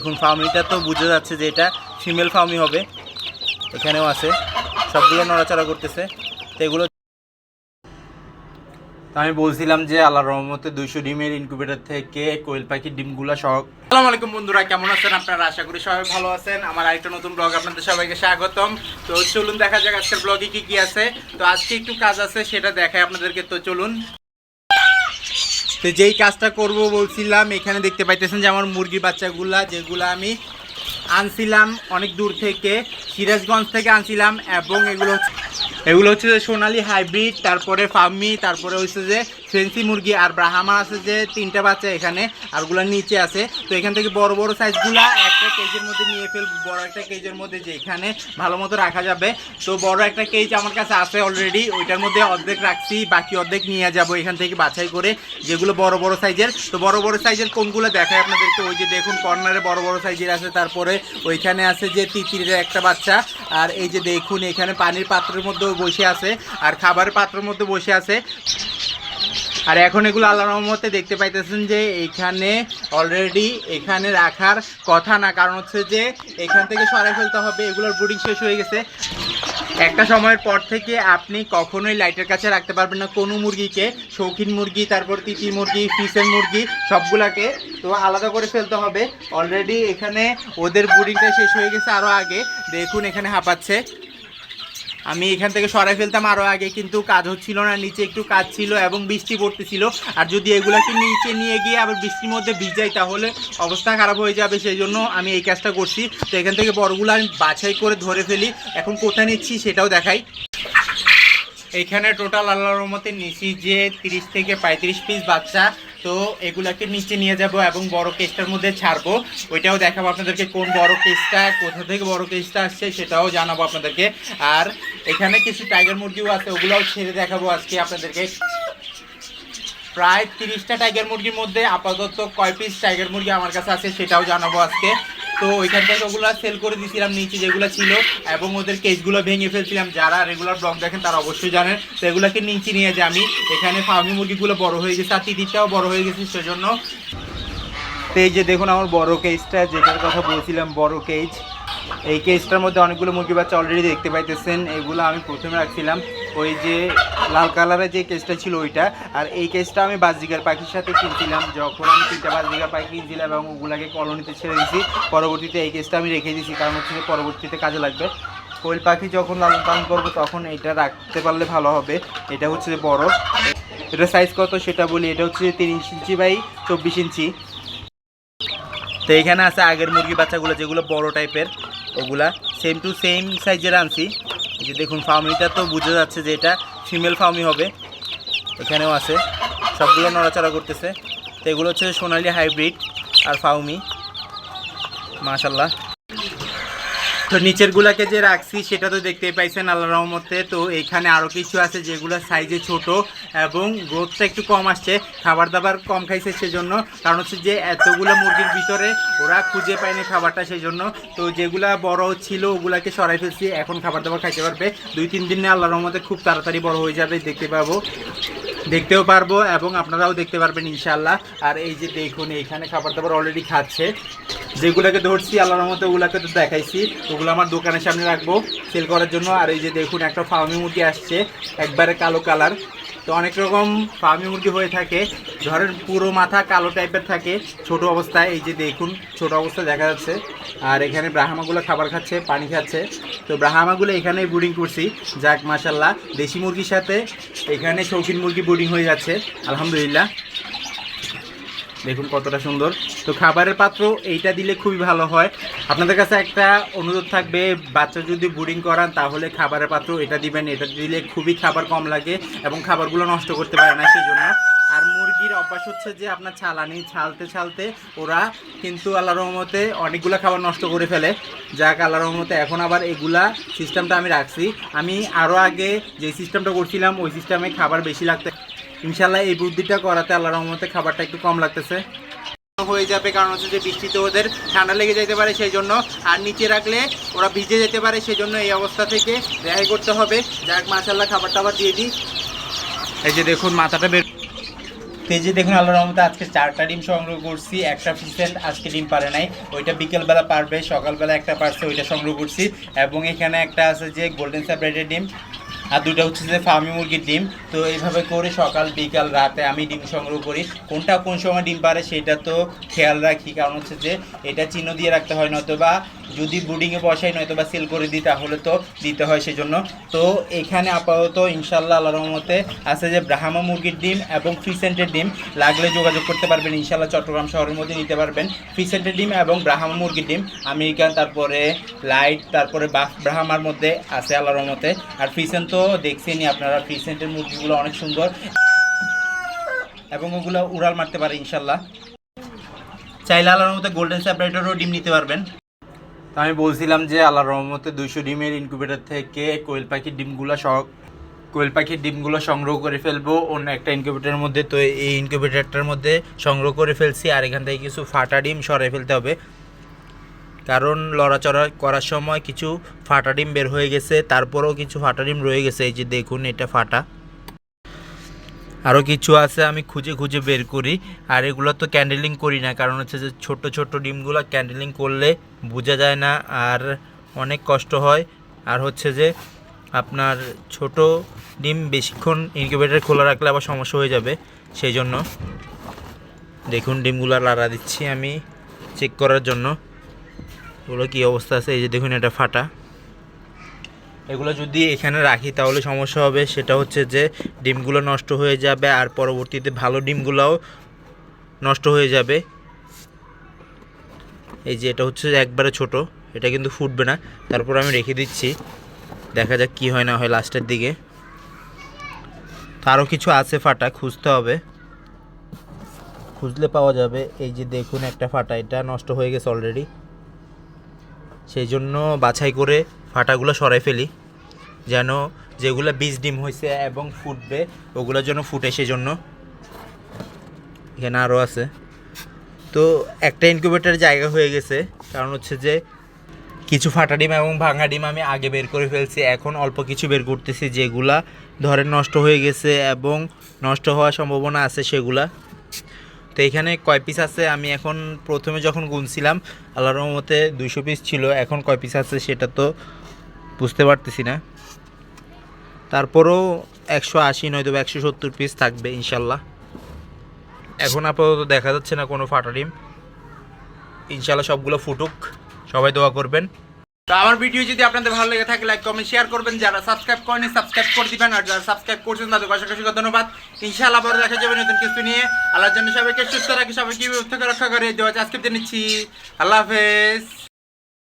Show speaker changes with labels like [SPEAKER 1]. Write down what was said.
[SPEAKER 1] এখন ফার্মিটা তো বোঝা যাচ্ছে যে এটা ফিমেল ফার্মি হবে। এখানেও আছে। সবগুলো নড়াচড়া করতেছে। তো এগুলো আমি বলছিলাম যে আল্লাহ রহমতে দুইশো ডিমের ইনকিউবেটর থেকে কোয়েল পাখির ডিমগুলো সহ আসসালামু আলাইকুম বন্ধুরা, কেমন আছেন? আপনারা আশা করি সবাই ভালো আছেন। আমার আরেকটা নতুন ব্লগ আপনাদের সবাইকে স্বাগতম। তো চলুন দেখা যাক আজকের ব্লগে কি কি আছে। তো আজকে একটু কাজ আছে, সেটা দেখায় আপনাদেরকে। তো চলুন। তো যেই কাজটা করব বলছিলাম, এখানে দেখতে পাইতেছেন যে আমার মুরগির বাচ্চাগুলা, যেগুলো আমি আনছিলাম অনেক দূর থেকে, সিরাজগঞ্জ থেকে আনছিলাম এবং এগুলো এগুলো হচ্ছে যে সোনালি হাইব্রিড, তারপরে ফার্মি তারপরে হচ্ছে যে ফেন্সি মুরগি আর ব্রাহামা আছে যে তিনটা বাচ্চা এখানে, আর আরগুলো নিচে আছে। তো এখান থেকে বড় বড় সাইজগুলা একটা কেজের মধ্যে নিয়ে ফেল বড় একটা কেজের মধ্যে যে এখানে ভালো মতো রাখা যাবে। তো বড় একটা কেজ আমার কাছে আছে অলরেডি ওইটার মধ্যে অর্ধেক রাখছি, বাকি অর্ধেক নিয়ে যাব এখান থেকে বাছাই করে, যেগুলো বড় বড় সাইজের তো বড় বড় সাইজের কোনগুলো দেখায় আপনাদেরকে? ওই যে দেখুন কর্নারে বড় বড় সাইজের আছে, তারপরে ওইখানে আছে যে তিতিরের একটা বাচ্চা। আর এই যে দেখুন, এখানে পানির পাত্রের মধ্যেও বসে আছে আর খাবারের পাত্রের মধ্যে বসে আছে। আর এখন এগুলো আল্লাহ রহমতে দেখতে পাইতেছেন যে এখানে অলরেডি এখানে রাখার কথা না, কারণ হচ্ছে যে এখান থেকে সরাই ফেলতে হবে, এগুলোর ব্রুডিং শেষ হয়ে গেছে। একটা সময়ের পর থেকে আপনি কখনোই লাইটের কাছে রাখতে পারবেন না। কোনো মুরগিকে, শৌখিন মুরগি, তারপর তিতি মুরগি, ফিসের মুরগি, সবগুলাকে তো আলাদা করে ফেলতে হবে। অলরেডি এখানে ওদের ব্রুডিংটা শেষ হয়ে গেছে আরও আগে। দেখুন এখানে হাঁপাচ্ছে। আমি এখান থেকে সরাই ফেলতাম আরও আগে, কিন্তু কাজ হচ্ছিল না, নিচে একটু কাজ ছিল এবং বৃষ্টি পড়তেছিল। আর যদি এগুলাকে নিচে নিয়ে গিয়ে আবার বৃষ্টির মধ্যে ভিজাই, তাহলে অবস্থা খারাপ হয়ে যাবে। সেই জন্য আমি এই কাজটা করছি। তো এখান থেকে বড়গুলো আমি বাছাই করে ধরে ফেলি। এখন কোথায় নিচ্ছি সেটাও দেখাই। এখানে টোটাল আল্লাহর মতে নিছি যে তিরিশ থেকে পঁয়ত্রিশ পিস বাচ্চা। তো এগুলাকে নিচে নিয়ে যাব এবং বড় কেসটার মধ্যে ছাড়বো। ওইটাও দেখাবো আপনাদেরকে কোন বড় কেসটা কোথা থেকে বড় কেসটা আসছে সেটাও জানাব আপনাদেরকে। আর এখানে কিছু টাইগার মুরগিও আছে, ওগুলাও ছেড়ে দেখাবো আজকে আপনাদেরকে। প্রায় তিরিশটা টাইগার মুরগির মধ্যে আপাতত কয় পিস টাইগার মুরগি আমার কাছে আছে সেটাও জানাব আজকে। তো ওইখান থেকে ওগুলো সেল করে দিয়েছিলাম নিচে যেগুলো ছিল এবং ওদের কেসগুলো ভেঙে ফেলছিলাম। যারা রেগুলার ব্লগ দেখেন তারা অবশ্যই জানেন। তো এগুলোকে নিচে নিয়ে যে আমি। এখানে ফার্মি মুরগিগুলো বড় হয়ে গেছে, আর তিতিরটাও বড় হয়ে গেছে সেজন্য। তো এই যে দেখুন আমার বড় কেজটা যেটার কথা বলছিলাম, বড় কেজ এই কেজটার মধ্যে অনেকগুলো মুরগি বাচ্চা অলরেডি দেখতে পাইতেছেন। এগুলো আমি প্রথমে রাখছিলাম। ওই যে লাল কালারের যে কেসটা ছিল ওইটা। আর এই কেসটা আমি বাজরিগার পাখির সাথে কিনছিলাম। যখন আমি তিনটা বাজরিগার পাখি কিনছিলাম এবং ওগুলাকে কলোনিতে ছেড়ে দিয়েছি, পরবর্তীতে এই কেসটা আমি রেখে দিয়েছি। কারণ হচ্ছে পরবর্তীতে কাজে লাগবে। কোয়েল পাখি যখন লালন পালন করব, তখন এটা রাখতে পারলে ভালো হবে। এটা হচ্ছে বড়। এটা সাইজ কত সেটা বলি। এটা হচ্ছে তিরিশ ইঞ্চি বাই চব্বিশ ইঞ্চি। তো এখানে আছে আগের মুরগি বাচ্চাগুলো, যেগুলো বড় টাইপের ওগুলা সেম টু সেম সাইজের আনছি। যে দেখুন ফার্মিটা তো বোঝা যাচ্ছে যে এটা ফিমেল ফার্মি হবে। এখানেও আছে। সবগুলো নড়াচড়া করতেছে। তো এগুলো হচ্ছে সোনালি হাইব্রিড আর ফাউমি। মাশাল্লাহ তো নিচের গুলাকে যে রাখছি, সেটা তো দেখতেই পাইছেন আল্লাহ রহমতে। তো এখানে আরও কিছু আছে যেগুলো সাইজে ছোট এবং গ্রোথটা একটু কম আসছে খাবার দাবার কম খাইছে সেজন্য। কারণ হচ্ছে যে এতগুলো মুরগির ভিতরে ওরা খুঁজে পায়নি খাবারটা সেই জন্য তো যেগুলা বড় ছিল ওগুলাকে সরাই ফেলছি, এখন খাবার দাবার খাইতে পারবে। দুই, তিন দিনে আল্লাহ রহমতে খুব তাড়াতাড়ি বড় হয়ে যাবে, দেখতে পাবো। দেখতেও পারব এবং আপনারাও দেখতে পারবেন ইনশাল্লাহ আর এই যে দেখুন, এইখানে খাবার দাবার অলরেডি খাচ্ছে। যেগুলোকে ধরছি আল্লাহর মতো ওগুলোকে তো দেখাইছি ওগুলো আমার দোকানের সামনে রাখব। সেল করার জন্য। আর এই যে দেখুন, একটা ফার্মি মুরগি আসছে, একবারে কালো কালার। তো অনেক রকম ফার্মি মুরগি হয়ে থাকে। ধরেন পুরো মাথা কালো টাইপের থাকে, ছোট অবস্থায়। এই যে দেখুন, ছোট অবস্থায় দেখা যাচ্ছে। আর এখানে ব্রাহ্মাগুলো খাবার খাচ্ছে, পানি খাচ্ছে। তো ব্রাহ্মাগুলো এখানেই ব্রিডিং করছি। যাক মাসাল্লাহ দেশি মুরগির সাথে এখানে শৌখিন মুরগি ব্রিডিং হয়ে যাচ্ছে। আলহামদুলিল্লাহ। দেখুন কতটা সুন্দর। তো খাবারের পাত্র এইটা দিলে খুবই ভালো হয়। আপনাদের কাছে একটা অনুরোধ থাকবে, বাচ্চা যদি বুডিং করান তাহলে খাবারের পাত্র এটা দিবেন, এটা দিলে খুবই খাবার কম লাগে এবং খাবারগুলো নষ্ট করতে পারে না সেই জন্য আর মুরগির অভ্যাস হচ্ছে যে আপনার ছালানি ছালতে ছালতে ওরা কিন্তু আল্লাহ রহমতে অনেকগুলো খাবার নষ্ট করে ফেলে। যাক আল্লাহ রহমতে এখন আবার এগুলা সিস্টেমটা আমি রাখছি। আমি আরও আগে যে সিস্টেমটা করছিলাম, ওই সিস্টেমে খাবার বেশি লাগতে ইনশাল্লাহ এই বুদ্ধিটা করাতে আল্লাহ রহমতে খাবারটা একটু কম লাগতেছে। হয়ে যাবে কারণ হচ্ছে যে বৃষ্টিতে ওদের ঠান্ডা লেগে যেতে পারে সেই জন্য। আর নিচে রাখলে ওরা ভিজে যেতে পারে সেই জন্য এই অবস্থা থেকে রেহাই করতে হবে। যাক মাশাল্লাহ খাবার টাবার দিয়ে দিই। এই যে দেখুন মাথাটা বের এই যে দেখুন আল্লাহ রহমতে আজকে চারটা ডিম সংগ্রহ করছি একটা পিসেন্ট আজকে ডিম পারে নাই। ওইটা বিকেলবেলা পারবে সকালবেলা একটা পারছে ওইটা সংগ্রহ করছি। এবং এখানে একটা আছে যে গোল্ডেন স্যাপারেটেড ডিম। আর দুটো হচ্ছে যে ফার্মি মুরগির ডিম। তো এইভাবে করে সকাল, বিকাল, রাতে আমি ডিম সংগ্রহ করি। কোনটা কোন সময় ডিম পারে সেটা তো খেয়াল রাখি। কারণ হচ্ছে যে এটা চিহ্ন দিয়ে রাখতে হয়, নয়তোবা যদি ব্রুডিংয়ে বসাই, নয়তোবা সেল করে দিই, তাহলে তো দিতে হয় সেজন্য। তো এখানে আপাতত ইনশাল্লাহ আল্লাহ রহমতে আছে যে ব্রাহ্মা মুরগির ডিম এবং ফ্রিসেন্টের ডিম। লাগলে যোগাযোগ করতে পারবেন ইনশাল্লাহ চট্টগ্রাম শহরের মধ্যে নিতে পারবেন। ফ্রিসেন্টের ডিম এবং ব্রাহ্মা মুরগির ডিম। আমেরিকান তারপরে লাইট তারপরে ব্রাহ্মার মধ্যে আছে আল্লাহ রহমতে। আর ফ্রিসেন্ট তো দেখছেনই আপনারা ফ্রিসেন্টের মুরগিগুলো অনেক সুন্দর। এবং ওগুলো উড়াল মারতে পারে, ইনশাল্লাহ। চাইলে আল্লাহর মধ্যে গোল্ডেন সেপারেটরও ডিম নিতে পারবেন। তো আমি বলছিলাম যে আল্লাহর রহমতে দুইশো ডিমের ইনকিউবেটর থেকে কোয়েল পাখির ডিমগুলো কোয়েল পাখির ডিমগুলো সংগ্রহ করে ফেলব। অন্য একটা ইনকিউবেটরের মধ্যে, তো এই ইনকিউবেটরটার মধ্যে সংগ্রহ করে ফেলছি। আর এখান থেকে কিছু ফাটা ডিম সরাই ফেলতে হবে। কারণ লড়াচড়া করার সময় কিছু ফাটা ডিম বের হয়ে গেছে, তারপরেও কিছু ফাটা ডিম রয়ে গেছে। এই যে দেখুন, এটা ফাটা। আরও কিছু আছে আমি খুঁজে খুঁজে বের করি। আর এগুলো তো ক্যান্ডেলিং করি না, কারণ হচ্ছে যে ছোট ছোট ডিমগুলো ক্যান্ডেলিং করলে বোঝা যায় না, আর অনেক কষ্ট হয়। আর হচ্ছে যে আপনার ছোট ডিম বেশিক্ষণ ইনকিউবেটর খোলা রাখলে আবার সমস্যা হয়ে যাবে, সেই জন্য। দেখুন, ডিমগুলো লাড়া দিচ্ছি আমি চেক করার জন্য। এগুলো কী অবস্থা আছে? এই যে দেখুন, এটা ফাটা। এগুলো যদি এখানে রাখি, তাহলে সমস্যা হবে। সেটা হচ্ছে যে, ডিমগুলো নষ্ট হয়ে যাবে আর পরবর্তীতে ভালো ডিমগুলোও নষ্ট হয়ে যাবে। এই যে, এটা হচ্ছে একবারে ছোট। এটা কিন্তু ফুটবে না। তারপর আমি রেখে দিচ্ছি। দেখা যাক কি হয় না হয় লাস্টের দিকে। তো আরও কিছু আছে ফাটা, খুঁজতে হবে। খুঁজলে পাওয়া যাবে। এই যে দেখুন, একটা ফাটা। এটা নষ্ট হয়ে গেছে অলরেডি সেই জন্য বাছাই করে ফাটাগুলো সরাই ফেলি। যেন যেগুলো বীজ ডিম হয়েছে এবং ফুটবে ওগুলোর জন্য ফুটে সেজন্য। এখানে আরও আছে। তো একটা ইনকিউবেটার জায়গা হয়ে গেছে। কারণ হচ্ছে যে, কিছু ফাটা ডিম এবং ভাঙা ডিম আমি আগে বের করে ফেলছি। এখন অল্প কিছু বের করতেছি যেগুলা ধরেন নষ্ট হয়ে গেছে এবং নষ্ট হওয়ার সম্ভাবনা আছে সেগুলা। তো এখানে কয় পিস আছে? আমি এখন প্রথমে যখন গুনছিলাম, আল্লাহর রহমতে দুইশো পিস ছিল, এখন কয় পিস আছে সেটা তো বুঝতে পারতেছি না। তারপরেও একশো আশি নয়তো একশো সত্তর পিস থাকবে ইনশাল্লাহ। এখন আপাতত দেখা যাচ্ছে না কোনো ফাটা ডিম। ইনশাল্লাহ সবগুলো ফুটুক। সবাই দোয়া করবেন। তো আমার ভিডিও যদি আপনাদের ভালো লেগে থাকে লাইক কমেন্ট শেয়ার করবেন। যারা সাবস্ক্রাইব করেনি সাবস্ক্রাইব করে দিবেন। আর যারা সাবস্ক্রাইব করছেন, তাদের অসংখ্য ধন্যবাদ। ইনশাআল্লাহ আবার দেখা যাবে নতুন কিছু নিয়ে। আল্লাহর জন্য সবাইকে সুস্থ রাখি, সবাইকে রক্ষা করে। দেওয়া আজকে নিচ্ছি। আল্লাহ হাফেজ।